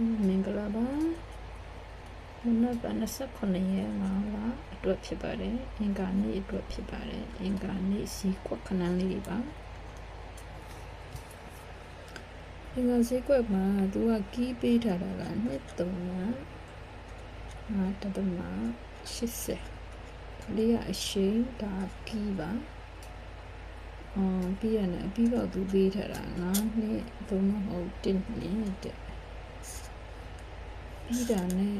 မင်္ဂလာပါမနက်က29ရက်မှာလာအတွက်ဖြစ်ပါတယ်အင်္ဂါနေ့အတွက်ဖြစ်ပါတယ်အင်္ဂါနေ့စီကွက်ခဏလေးတွေပါအင်္ဂါစီကွက်မှာသူကကီးပေးထားတာကနှစ်3ငါတသမ80လေးကအရှိန်ဒါကီးပါအော်ပြီးရတယ်အပြီးတော့သူပေးထားတာ9နှစ်သို့မဟုတ်1နှစ်တဲ့ ပြီးတာနဲ့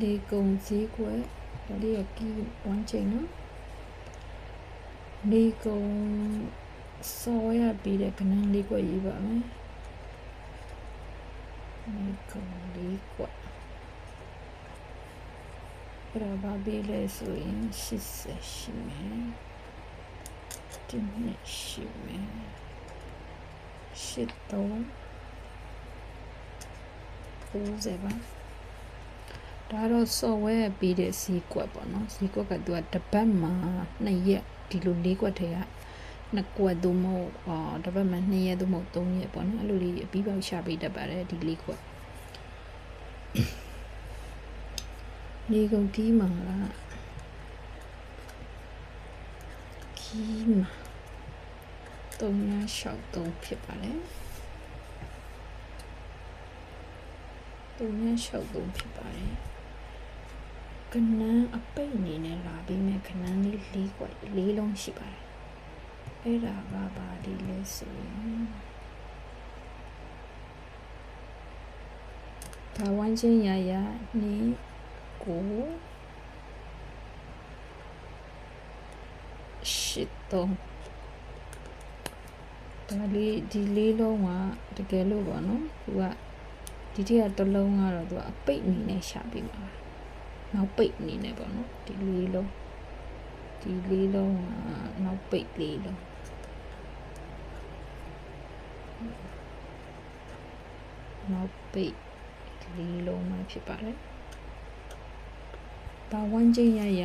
လေကုံစည်းကွက်ဒါလေးကကီးဝမ်းချိန်နော်လေကုံစောရပြီးတဲ့ကနန်းလေးကွက်ရေးပါမယ်လေကုံလေးကွက်အဲ့ဒါဘာပေးလဲဆိုရင်80ရှိမယ်ဒီနှစ်ရှိမယ်ရှစ်တော့90ပါ ဒါတော့ software ပြီးတဲ့စီကွက်ပေါ့နော်စီကွက်ကသူကတပတ်မှာ2ရက်ဒီလို၄ကွက်ထဲကနှစ်ကွက်သို့မဟုတ်အာတပတ်မှာ2ရက်သို့မဟုတ်3ရက်ပေါ့နော်အဲ့လိုလေးအပြီးပေါက်ရှာပေးတတ်ပါတယ်ဒီ၄ကွက်နေကုန်ကီးမှာကကီးမှာ363ဖြစ်ပါတယ်363ဖြစ်ပါတယ် ကနန်းအပိတ်အနေနဲ့လာပြီးမဲ့ကနန်းလေး၄ကွက်၄လုံးရှိပါတယ်အဲ့ဒါကပါဒီလဲဆိုရင်ဒါဝမ်းချင်းရရနေကိုရှစ်တော့ဒါလေးဒီလေးလုံးကတကယ်လို့ပေါ့နော်သူကဒီထက်ကတစ်လုံးကတော့သူကအပိတ်အနေနဲ့ရှာပြီးမှာ နောက်ပိတ်အနေနဲ့ပေါ့နော်ဒီလေးလုံးဒီလေးလုံးကနောက်ပိတ်လေးလုံးနောက်ပိတ်လေးလုံးမှဖြစ်ပါတယ်ဘာဝန်းကျင်ရရ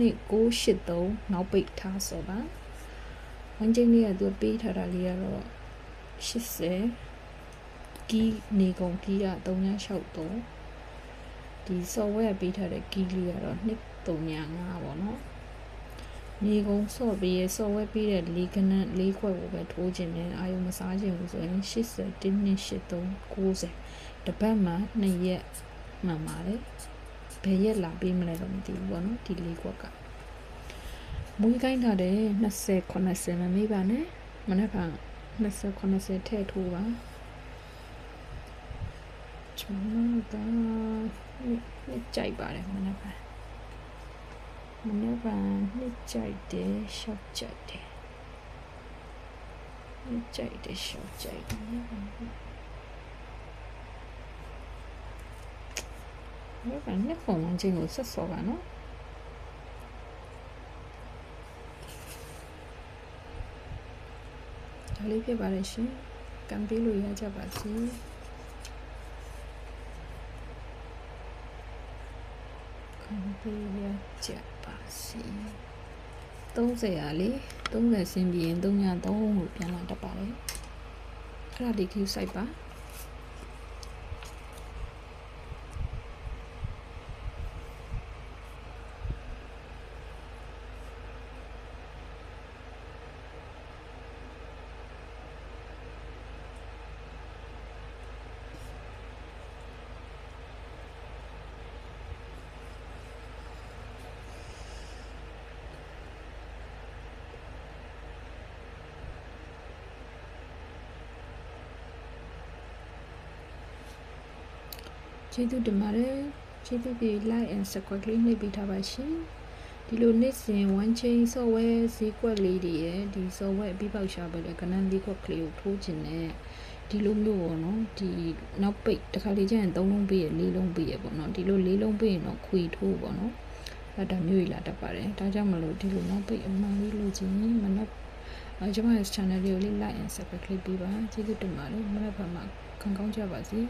2983နောက်ပိတ်ထားဆိုပါဝန်းကျင်လေးကသူပေးထားတာလေးကတော့80ကီးနေကုန်ကီးက363 ဒီ software ပေးထားတဲ့ key လေးကတော့235ပေါ့နော်နေကုန်ဆော့ပြီးရ software ပေးတဲ့၄ကနန်း၄ခွက်ကိုပဲထိုးခြင်းနဲ့အာယုံမစားခြင်းဘူးဆိုရင်80 1 83 90တပတ်မှာ2ရက်မှန်ပါတယ်ဘယ်ရက်လာပေးမလဲတော့မသိဘူးပေါ့နော်ဒီ၄ခွက်ကမွေးကိုင်းထားတဲ့20 80မမေးပါနဲ့မနေ့က20 80ထည့်ထိုးပါ ကျွန်တော်ကနှစ်ကြိုက်ပါတယ်မနေ့ကမနေ့ကနှစ်ကြိုက်တယ်ရှော့ကြိုက်တယ်နှစ်ကြိုက်တယ်ရှော့ကြိုက်တယ်မနေ့ကနှစ်ပုံမှန်ချင်းကိုဆက်စောပါနော်ဒါလေးဖြစ်ပါတယ်ရှင်ကံပေးလို့ရကြပါစေ ကံပေးရကြပါစေ30ရာလေ30ဆင်းပြီးရင်3ည3ကိုပြန်လာတတ်ပါလေအဲ့ဒါဒီ queue site ပါ ကျေးဇူးတင်ပါတယ်ကျေးဇူးပြီး like and subscribe လေးနှိပ်ပေးထားပါရှင်ဒီလိုနေ့စဉ် one chain software ဈေးကွက်လေးတွေရဲ့ဒီ software အပြီးပေါက်ရှာပဲလေကနန်းလေးကွက်ကလေးကိုထိုးခြင်းနဲ့ဒီလိုမျိုးပေါ့နော်ဒီနောက်ပိတ်တစ်ခါလေးကျရင်၃လုံးပေးရ၄လုံးပေးရပေါ့နော်ဒီလို၄လုံးပေးရင်တော့ခွေထိုးပေါ့နော်အဲ့ဒါမျိုးကြီးလာတတ်ပါတယ်ဒါကြောင့်မလို့ဒီလိုနောက်ပိတ်အမှန်လေးလို့ချင်းမနက်အဲကျွန်မရဲ့ channel လေးကို like and subscribe ပေးပါကျေးဇူးတင်ပါတယ်မနက်ဖြန်မှာခံကောင်းကြပါစေ